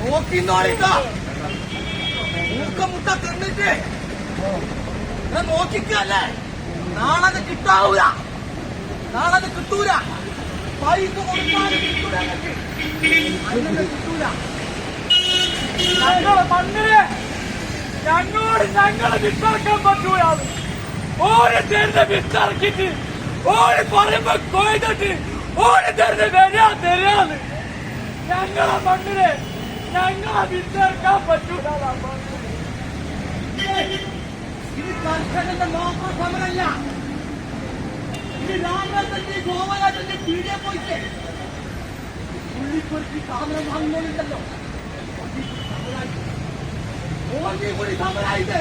നോക്കിന്നോളിട്ടോ മൂക്ക മുട്ട തിന്നിട്ട് നോക്കിക്കല്ലേ നാളെ അത് കിട്ടാവൂല നാളെ അത് കിട്ടൂല പൈസ കൊടുത്താലും കിട്ടൂല കിട്ടൂല ഞങ്ങളെ മണ്ണിനെ ഞങ്ങളോട് ഞങ്ങളെ വിട്ടറക്കാൻ പറ്റൂല ഓര് തരുന്ന വിട്ടറക്കിട്ട് ഓര് പറയുമ്പോ കൊയ്തിട്ട് ഓര് തരുന്ന വരാ തരാന്ന് ഞങ്ങളെ മണ്ണിനെ ఇది కష్టంగా లోపల సమరయ్యా ఇది రామరాజండి గోవరాజండి పీడే పోయితే ఉల్లి కొరికి కామరం ఆందోళనలో ఓన్లీ గుడి సమరాయితే